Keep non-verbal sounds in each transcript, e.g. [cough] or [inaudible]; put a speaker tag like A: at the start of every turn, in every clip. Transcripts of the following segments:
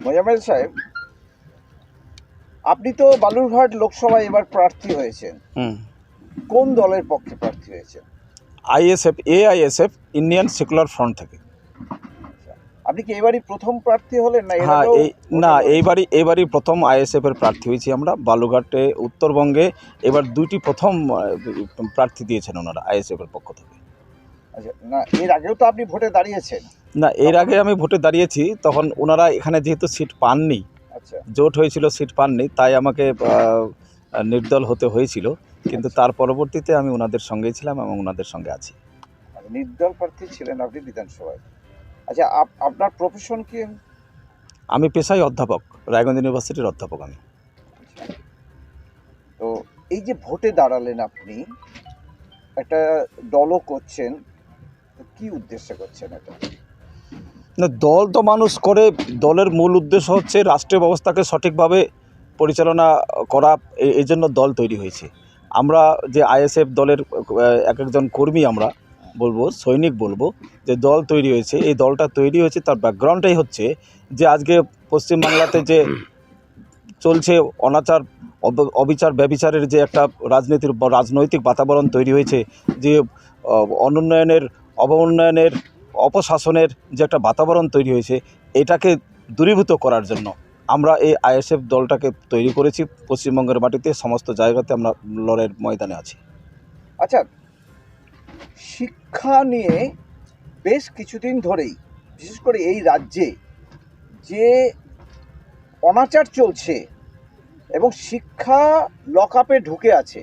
A: মোজামেল সাহেব আপনি তো বালুরঘাট লোকসভায় এবার প্রার্থী হয়েছেন। কোন দলের পক্ষে প্রার্থী হয়েছেন?
B: আইএসএফ এ এআইএসএফ ইন্ডিয়ান সেকুলার ফ্রন্ট থেকে।
A: আপনি কি এবারই প্রথম প্রার্থী হলেন না
B: হ্যাঁ এই না এইবারই এইবারই প্রথম আইএসএফ এর প্রার্থী হয়েছি আমরা। বালুঘাটে উত্তরবঙ্গে এবার দুইটি প্রথম প্রার্থী দিয়েছেন ওনারা আইএসএফ এর পক্ষ থেকে।
A: আচ্ছা না এর আগেও তো আপনি ভোটে দাঁড়িয়েছেন।
B: না এর আগে আমি ভোটে দাঁড়িয়েছি তখন ওনারা এখানে যেহেতু সিট পাননি
A: আচ্ছা।
B: জোট হয়েছিল সিট পাননি তাই আমাকে নির্দল হতে হয়েছিল কিন্তু তার পরবর্তীতে আমি ওনাদের সঙ্গেই ছিলাম এবং ওনাদের সঙ্গে আছি।
A: আচ্ছা, নির্দল প্রার্থী ছিলেন আপনি বিধানসভায়। আচ্ছা আপ- আপনার প্রফেশন কি?
B: আমি পেশায় অধ্যাপক রায়গঞ্জ ইউনিভার্সিটির অধ্যাপক আমি।
A: তো এই যে ভোটে দাঁড়ালেন আপনি একটা দলও করছেন কি উদ্দেশ্যে করছেন এটা?
B: না, দল তো মানুষ করে, দলের মূল উদ্দেশ্য হচ্ছে রাষ্ট্রীয় ব্যবস্থাকে সঠিকভাবে পরিচালনা করা এই জন্য দল তৈরি হয়েছে। আমরা যে আইএসএফ দলের এক একজন কর্মী আমরা বলব, সৈনিক বলব, যে দল তৈরি হয়েছে, এই দলটা তৈরি হয়েছে, তার ব্যাকগ্রাউন্ডটাই হচ্ছে যে আজকে পশ্চিমবাংলাতে যে চলছে অনাচার, অব- অবিচার, ব্যবিচারের যে একটা রাজনীতির রাজনৈতিক বাতাবরণ তৈরি হয়েছে, যে অনুন্নয়নের অবউন্নয়নের, অপশাসনের যে একটা বাতাবরণ তৈরি হয়েছে, এটাকে দূরীভূত করার জন্য আমরা এই আইএসএফ দলটাকে তৈরি করেছি। পশ্চিমবঙ্গের মাটিতে সমস্ত জায়গাতে আমরা লড়াইয়ের ময়দানে আছি।
A: আচ্ছা শিক্ষা নিয়ে বেশ কিছুদিন ধরেই, বিশেষ করে এই রাজ্যে যে অনাচার চলছে এবং শিক্ষা লকআপে ঢুকে আছে,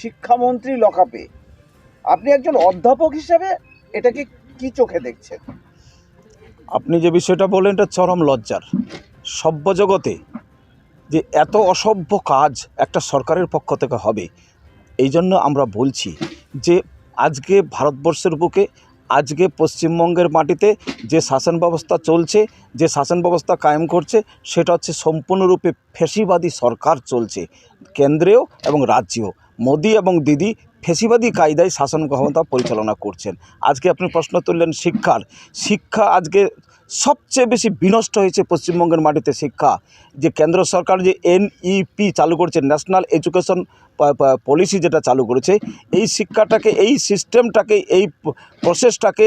A: শিক্ষামন্ত্রী লকআপে, আপনি একজন অধ্যাপক হিসাবে এটাকে কি চোখে দেখছেন?
B: আপনি যে বিষয়টা বললেন, এটা চরম লজ্জার। সভ্য জগতে যে এত অসভ্য কাজ একটা সরকারের পক্ষ থেকে হবে, এই জন্য আমরা বলছি যে আজকে ভারতবর্ষের বুকে, আজকে পশ্চিমবঙ্গের মাটিতে যে শাসন ব্যবস্থা চলছে, যে শাসন ব্যবস্থা কায়েম করছে, সেটা হচ্ছে সম্পূর্ণরূপে ফেসিবাদী সরকার চলছে, কেন্দ্রেও এবং রাজ্যেও। মোদি এবং দিদি ফেসিবাদী কায়দায় শাসন ক্ষমতা পরিচালনা করছেন। আজকে আপনি প্রশ্ন তুললেন শিক্ষার। শিক্ষা আজকে সবচেয়ে বেশি বিনষ্ট হয়েছে পশ্চিমবঙ্গের মাটিতে শিক্ষা। যে কেন্দ্র সরকার যে এনইপি চালু করেছে ন্যাশনাল এডুকেশন পলিসি যেটা চালু করেছে, এই শিক্ষাটাকে, এই সিস্টেমটাকে এই প্রসেসটাকে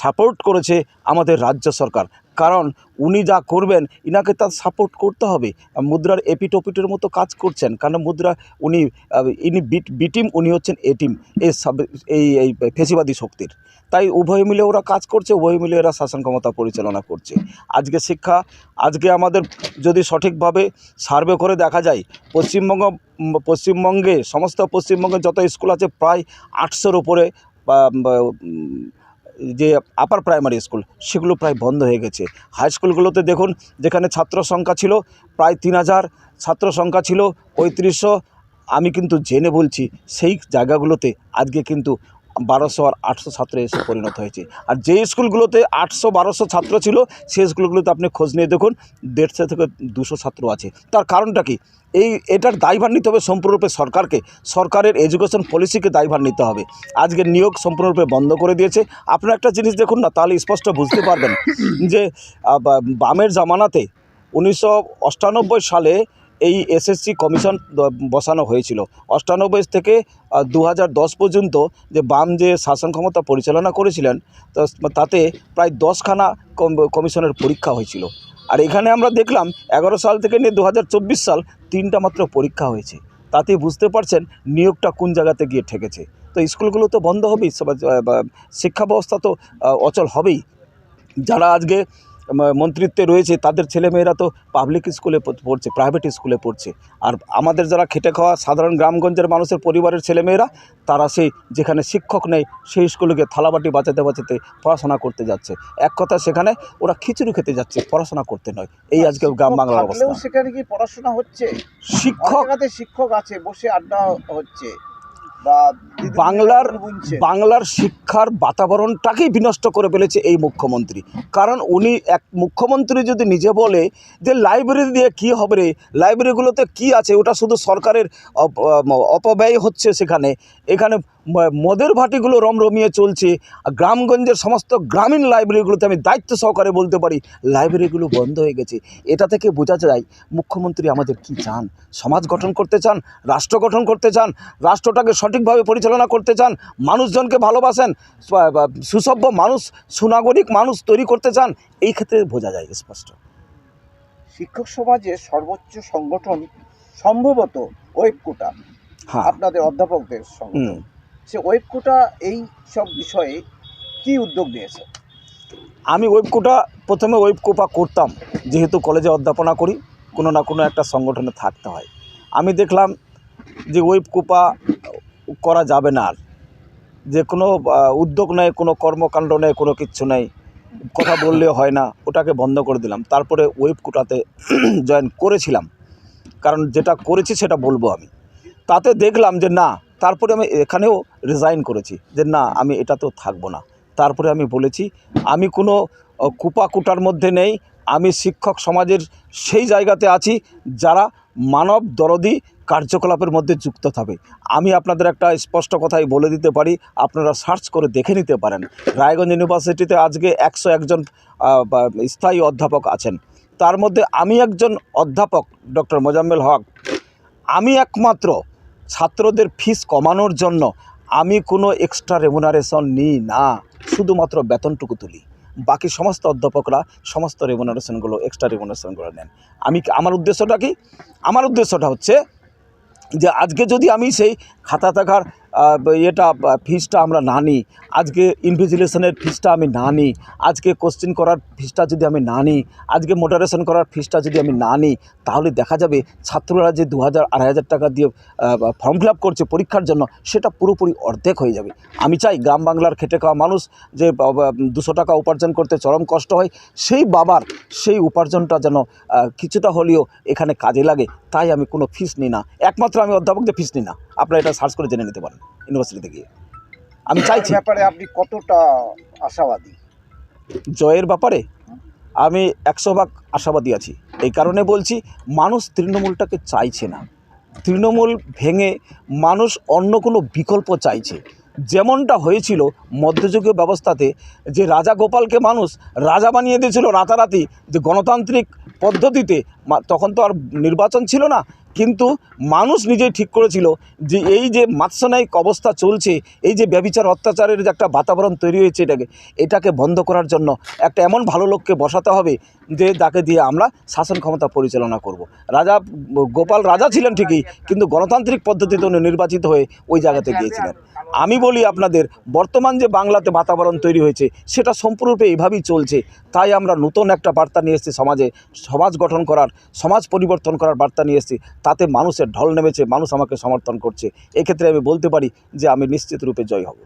B: সাপোর্ট করেছে আমাদের রাজ্য সরকার। কারণ উনি যা করবেন, ইনাকে তার সাপোর্ট করতে হবে। মুদ্রার এপিটোপিটের মতো কাজ করছেন, কারণ মুদ্রা উনি ইনি বিট বিটিম উনি হচ্ছেন এটিম এই এই এই ফেসিবাদী শক্তির। তাই উভয় মিলে ওরা কাজ করছে, উভয় মিলে এরা শাসন ক্ষমতা পরিচালনা করছে। আজকে শিক্ষা, আজকে আমাদের যদি সঠিকভাবে সার্ভে করে দেখা যায়, পশ্চিমবঙ্গ পশ্চিমবঙ্গে, সমস্ত পশ্চিমবঙ্গে যত স্কুল আছে, প্রায় আটশোর উপরে যে আপার প্রাইমারি স্কুল সেগুলো প্রায় বন্ধ হয়ে গেছে। হাই স্কুলগুলোতে দেখুন, যেখানে ছাত্র সংখ্যা ছিল, প্রায় তিন হাজার ছাত্র সংখ্যা ছিল, পঁয়ত্রিশশো, আমি কিন্তু জেনে বলছি, সেই জায়গাগুলোতে আজকে কিন্তু বারোশো আর আটশো ছাত্র এসে পরিণত হয়েছে। আর যে স্কুলগুলোতে আটশো বারোশো ছাত্র ছিল সেই স্কুলগুলোতে আপনি খোঁজ নিয়ে দেখুন, দেড়শো থেকে দুশো ছাত্র আছে। তার কারণটা কি? এই, এটার দায়ভার নিতে হবে সম্পূর্ণরূপে সরকারকে। সরকারের এডুকেশন পলিসিকে দায়ভার নিতে হবে। আজকে নিয়োগ সম্পূর্ণরূপে বন্ধ করে দিয়েছে। আপনারা একটা জিনিস দেখুন না, তাহলে স্পষ্ট বুঝতে পারবেন যে বামের জামানাতে উনিশশো সালে এই এসএসসি কমিশন বসানো হয়েছিল। অষ্টানব্বই থেকে দু পর্যন্ত যে বাম যে শাসন ক্ষমতা পরিচালনা করেছিলেন তাতে প্রায় দশখানা কমিশনের পরীক্ষা হয়েছিল। আর এখানে আমরা দেখলাম, এগারো সাল থেকে নিয়ে দু হাজার চব্বিশ সাল তিনটা মাত্র পরীক্ষা হয়েছে। তাতে বুঝতে পারছেন নিয়োগটা কোন জায়গাতে গিয়ে ঠেকেছে। তো স্কুলগুলো তো বন্ধ হবেই শিক্ষা ব্যবস্থা তো অচল হবেই। যারা আজকে মন্ত্রিত্বে রয়েছে তাদের ছেলেমেয়েরা তো পাবলিক স্কুলে পড়ছে প্রাইভেট স্কুলে পড়ছে। আর আমাদের যারা খেটে খাওয়া সাধারণ গ্রামগঞ্জের মানুষের পরিবারের ছেলেমেয়েরা তারা সেই যেখানে শিক্ষক নেই সেই স্কুলে গিয়ে থালাবাটি বাঁচাতে বাঁচাতে পড়াশোনা করতে যাচ্ছে। এক কথা সেখানে ওরা খিচুড়ি খেতে যাচ্ছে পড়াশোনা করতে নয়। এই আজকে গ্রাম বাংলার অবস্থা।
A: সেখানে কি পড়াশোনা হচ্ছে?
B: শিক্ষক
A: শিক্ষক আছে বসে আড্ডা হচ্ছে।
B: বাংলার বাংলার শিক্ষার বাতাবরণটাকেই বিনষ্ট করে ফেলেছে এই মুখ্যমন্ত্রী। কারণ উনি এক মুখ্যমন্ত্রী যদি নিজে বলে যে লাইব্রেরি দিয়ে কি হবে রে লাইব্রেরিগুলোতে কি আছে ওটা শুধু সরকারের অপ- অপব্যয় হচ্ছে সেখানে। এখানে মদের ভাটিগুলো রমরমিয়ে চলছে আর গ্রামগঞ্জের সমস্ত গ্রামীণ লাইব্রেরিগুলোতে আমি দায়িত্ব সহকারে বলতে পারি লাইব্রেরিগুলো বন্ধ হয়ে গেছে। এটা থেকে বোঝা যায় মুখ্যমন্ত্রী আমাদের কি চান? সমাজ গঠন করতে চান? রাষ্ট্র গঠন করতে চান? রাষ্ট্রটাকে সঠিকভাবে পরিচালনা করতে চান? মানুষজনকে ভালোবাসেন? সুসভ্য মানুষ সুনাগরিক মানুষ তৈরি করতে চান? এই ক্ষেত্রে বোঝা যায় স্পষ্ট।
A: শিক্ষক সমাজের সর্বোচ্চ সংগঠন সম্ভবত ওয়েবকোটা
B: হ্যাঁ।
A: আপনাদের অধ্যাপকদের সংগঠন। সে ওয়েবকোটা এই সব বিষয়ে কি উদ্যোগ নিয়েছে?
B: আমি ওয়েবকোটা প্রথমে ওয়েবকোপা করতাম, যেহেতু কলেজে অধ্যাপনা করি, কোনো না কোনো একটা সংগঠনে থাকতে হয়। আমি দেখলাম যে ওয়েবকোপা করা যাবে না আর। যে কোনো উদ্যোগ নেই, কোনো কর্মকাণ্ড নেই, কোনো কিচ্ছু নেই, কথা বললে হয় না, ওটাকে বন্ধ করে দিলাম। তারপরে ওয়েবকোটাতে জয়েন [clears throat] করেছিলাম। কারণ যেটা করেছি সেটা বলব আমি। তাতে দেখলাম যে না তারপরে আমি এখানেও রিজাইন করেছি যে না, আমি এটাতেও থাকব না। তারপরে আমি বলেছি, আমি কোনো কুপাকুটার মধ্যে নেই, আমি শিক্ষক সমাজের সেই জায়গাতে আছি যারা মানব দরদি কার্যকলাপের মধ্যে যুক্ত থাকবে আমি আপনাদের একটা স্পষ্ট কথাই বলে দিতে পারি, আপনারা সার্চ করে দেখে নিতে পারেন। রায়গঞ্জ ইউনিভার্সিটিতে আজকে একশো একজন স্থায়ী অধ্যাপক আছেন। তার মধ্যে আমি একজন অধ্যাপক, ডক্টর মোজাম্মেল হক। আমি একমাত্র ছাত্রদের ফিস কমানোর জন্য আমি কোনো এক্সট্রা রেমুনারেশন নিই না, শুধুমাত্র বেতনটুকু তুলি। বাকি সমস্ত অধ্যাপকরা সমস্ত রেমুনারেশনগুলো এক্সট্রা রেমুনারেশনগুলো নেন। আমি আমার উদ্দেশ্যটা কি? আমার উদ্দেশ্যটা হচ্ছে যে আজকে যদি আমি সেই খাতা থাকার ইয়েটা ফিসটা আমরা না নিই। আজকে ইনভিজিলেশনের ফিসটা আমি না নিই। আজকে কোশ্চেন করার ফিসটা যদি আমি না নিই, আজকে মোটারেশন করার ফিসটা যদি আমি না নিই, তাহলে দেখা যাবে ছাত্ররা যে দু হাজার, আড়াই হাজার টাকা দিয়ে ফর্ম ফিল করছে পরীক্ষার জন্য, সেটা পুরোপুরি অর্ধেক হয়ে যাবে। আমি চাই গ্রাম বাংলার খেটে খাওয়া মানুষ যে দুশো টাকা উপার্জন করতে চরম কষ্ট হয়, সেই বাবার, সেই উপার্জনটা যেন কিছুটা হলেও এখানে কাজে লাগে, তাই আমি কোনো ফিস নিই না। একমাত্র আমি অধ্যাপকদের ফিস নিই না। আপনারা এটা সার্চ করে জেনে নিতে পারেন ইউনিভার্সিটিতে গিয়ে। আমি চাইছি
A: ব্যাপারে আপনি কতটা আশাবাদী?
B: জয়ের ব্যাপারে আমি একশো ভাগ আশাবাদী আছি। এই কারণে বলছি মানুষ তৃণমূলটাকে চাইছে না। তৃণমূল ভেঙে মানুষ অন্য কোনো বিকল্প চাইছে। যেমনটা হয়েছিল মধ্যযুগীয় ব্যবস্থাতে যে রাজা গোপালকে মানুষ রাজা বানিয়ে দিয়েছিল রাতারাতি যে গণতান্ত্রিক পদ্ধতিতে তখন তো আর নির্বাচন ছিল না। কিন্তু মানুষ নিজেই ঠিক করেছিল যে এই যে মাৎসনায়িক অবস্থা চলছে, এই যে ব্যবিচার অত্যাচারের যে একটা বাতাবরণ তৈরি হয়েছে এটাকে এটাকে বন্ধ করার জন্য একটা এমন ভালো লোককে বসাতে হবে যে যাকে দিয়ে আমরা শাসন ক্ষমতা পরিচালনা করব। রাজা গোপাল রাজা ছিলেন ঠিকই, কিন্তু গণতান্ত্রিক পদ্ধতিতে উনি নির্বাচিত হয়ে ওই জায়গাতে গিয়েছিলেন আমি বলি আপনাদের, বর্তমান যে বাংলাতে বাতাবরণ তৈরি হয়েছে, সেটা সম্পূর্ণরূপে এইভাবেই চলছে, তাই আমরা নতুন একটা বার্তা নিয়ে এসেছি সমাজে, সমাজ গঠন করার, সমাজ পরিবর্তন করার বার্তা নিয়ে এসেছি তাতে মানুষের ঢল নেমেছে, মানুষ আমাকে সমর্থন করছে। এক্ষেত্রে আমি বলতে পারি যে আমি নিশ্চিত রূপে জয় হব।